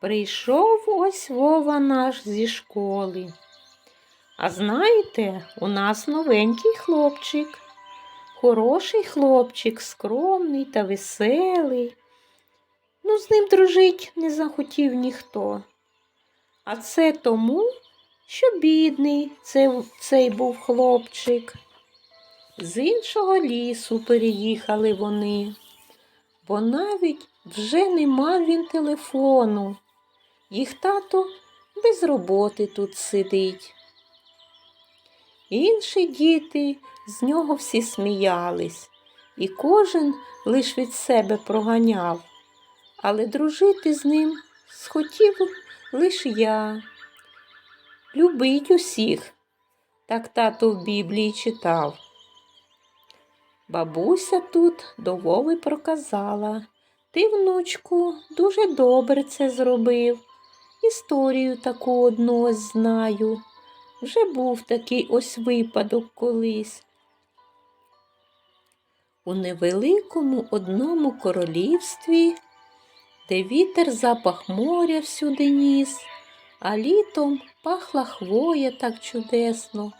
Прийшов ось Вова наш зі школи. А знаєте, у нас новенький хлопчик. Хороший хлопчик, скромний та веселий. Ну, з ним дружить не захотів ніхто. А це тому, що бідний це, цей був хлопчик. З іншого лісу переїхали вони, бо навіть вже не мав він телефону. Їх тато без роботи тут сидить. Інші діти з нього всі сміялись, і кожен лиш від себе проганяв, але дружити з ним схотів лиш я. Любить усіх, так тато в Біблії читав. Бабуся тут до Вови проказала. Ти, внучку, дуже добре це зробив. Історію таку одну ось знаю. Вже був такий ось випадок колись. У невеликому одному королівстві, де вітер запах моря всюди ніс, а літом пахла хвоя так чудесно,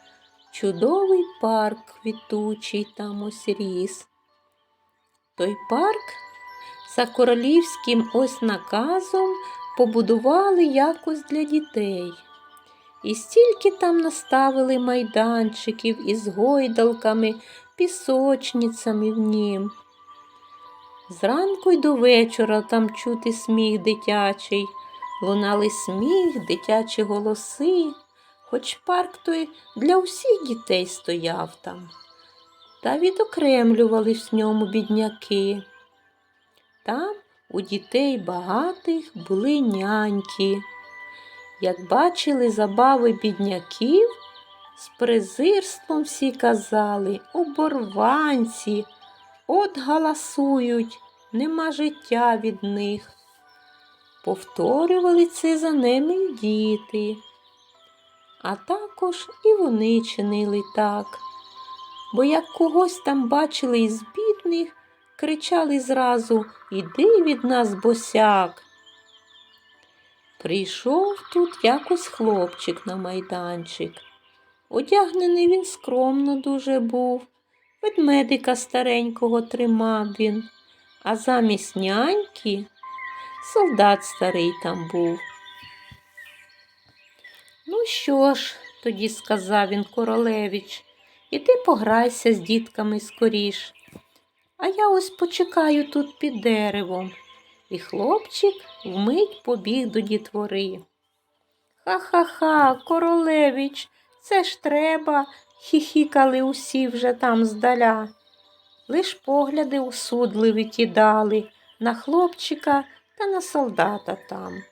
чудовий парк квітучий там ось ріс. Той парк за королівським ось наказом побудували якось для дітей. І стільки там наставили майданчиків із гойдалками, пісочницями в нім. Зранку й до вечора там чути сміх дитячий, лунали сміх, дитячі голоси, хоч парк той для всіх дітей стояв там, та відокремлювались в ньому бідняки. Там у дітей багатих були няньки. Як бачили забави бідняків, з презирством всі казали оборванці, от галасують, нема життя від них. Повторювали це за ними й діти, а також і вони чинили так, бо як когось там бачили із бідних, кричали зразу Іди від нас, босяк. Прийшов тут якось хлопчик на майданчик. Одягнений він скромно дуже був, ведмедика старенького тримав він, а замість няньки солдат старий там був. Ну що ж, тоді сказав він королевич, іди пограйся з дітками скоріш. А я ось почекаю тут під деревом. І хлопчик вмить побіг до дітвори. Ха-ха-ха, королевич, це ж треба, хіхікали усі вже там здаля. Лиш погляди усудливі кидали на хлопчика та на солдата там.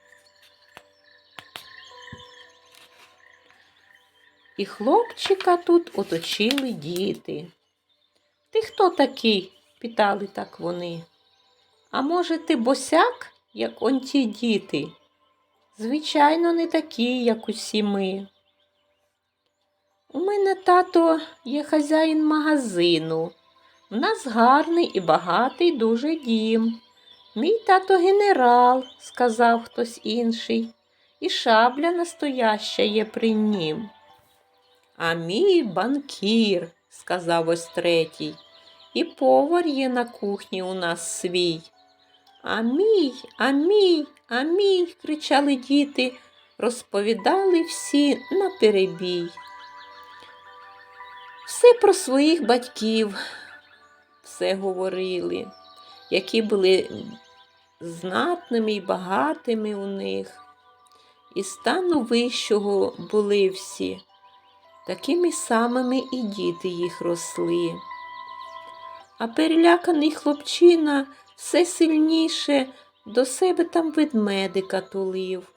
І хлопчика тут оточили діти. Ти хто такий? Питали так вони. А може, ти босяк, як он ті діти? Звичайно, не такі, як усі ми. У мене тато є хазяїн магазину. У нас гарний і багатий дуже дім. Мій тато генерал, сказав хтось інший, і шабля настояща є при нім. А мій банкір, сказав ось третій, і повар є на кухні у нас свій. А мій, а мій, а мій, кричали діти, розповідали всі наперебій. Все про своїх батьків, все говорили, які були знатними і багатими у них, і стану вищого були всі, такими самими і діти їх росли. А переляканий хлопчина все сильніше до себе там ведмедика тулив.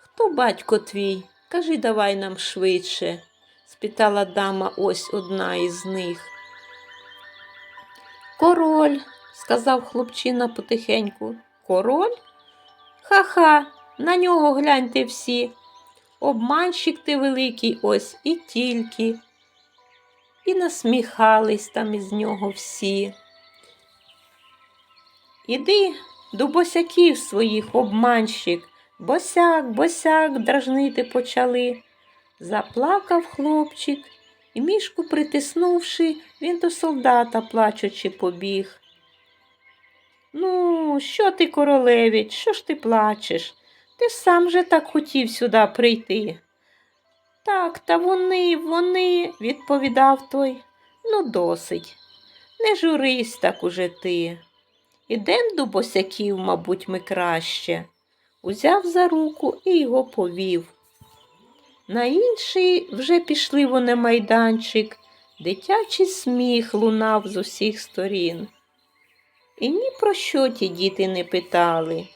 Хто батько твій? Кажи давай нам швидше, спитала дама ось одна із них. Король, сказав хлопчина потихеньку. Король? Ха-ха, на нього гляньте всі. Обманщик ти великий ось і тільки. І насміхались там із нього всі. Іди до босяків своїх обманщик. Босяк, босяк, дражнити почали. Заплакав хлопчик, і мішку притиснувши, він до солдата плачучи побіг. Ну, що ти, королевич, що ж ти плачеш? Ти сам же так хотів сюди прийти. Так, та вони, вони, відповідав той. Ну, досить. Не журись так уже ти. Ідем до босяків, мабуть, ми краще. Узяв за руку і його повів. На інший вже пішли вони майданчик, дитячий сміх лунав з усіх сторін. І ні про що ті діти не питали.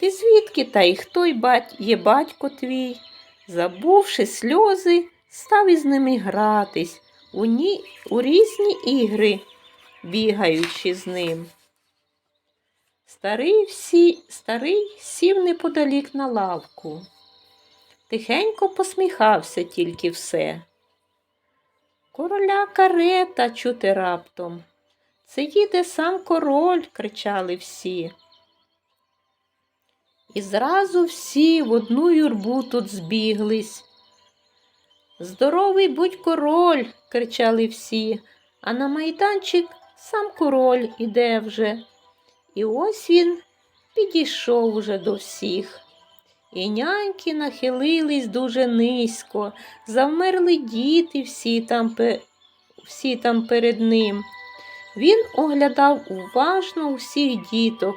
Ти звідки та й хто є батько твій? Забувши сльози, став із ними гратись у, ні... у різні ігри, бігаючи з ним. Старий, всі... Старий сів неподалік на лавку. Тихенько посміхався тільки все. Короля карета чути раптом. Це їде сам король, кричали всі. І зразу всі в одну юрбу тут збіглись. Здоровий будь король, кричали всі, а на майданчик сам король іде вже. І ось він підійшов уже до всіх. І няньки нахилились дуже низько, завмерли діти всі там, всі там перед ним. Він оглядав уважно усіх діток,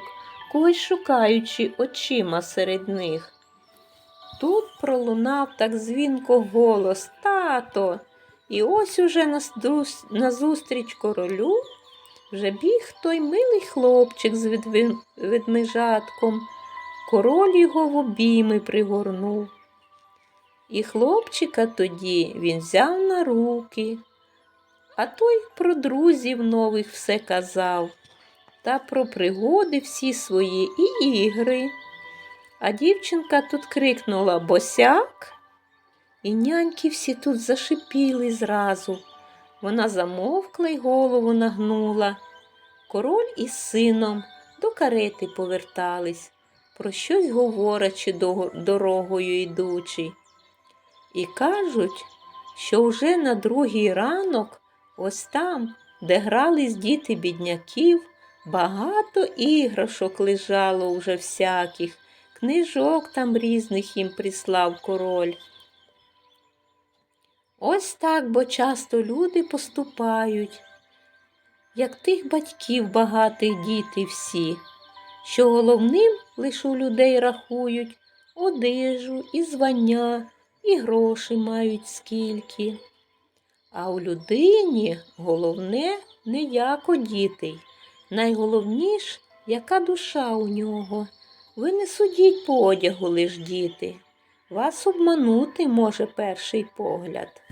когось шукаючи очима серед них. Тут пролунав так дзвінко голос Тато. І ось уже назустріч королю вже біг той милий хлопчик з ведмежатком. Король його в обійми пригорнув. І хлопчика тоді він взяв на руки, а той про друзів нових все казав, та про пригоди всі свої і ігри. А дівчинка тут крикнула Босяк, і няньки всі тут зашипіли зразу. Вона замовкла й голову нагнула. Король із сином до карети повертались, про щось говорячи дорогою йдучи. І кажуть, що вже на другий ранок, ось там, де грались діти бідняків, багато іграшок лежало уже всяких, книжок там різних їм прислав король. Ось так, бо часто люди поступають, як тих батьків багатих діти всі, що головним лише у людей рахують одежу і звання, і гроші мають скільки. А у людині головне не як у дітей, найголовніш, яка душа у нього. Ви не судіть по одягу лиш діти. Вас обманути може перший погляд.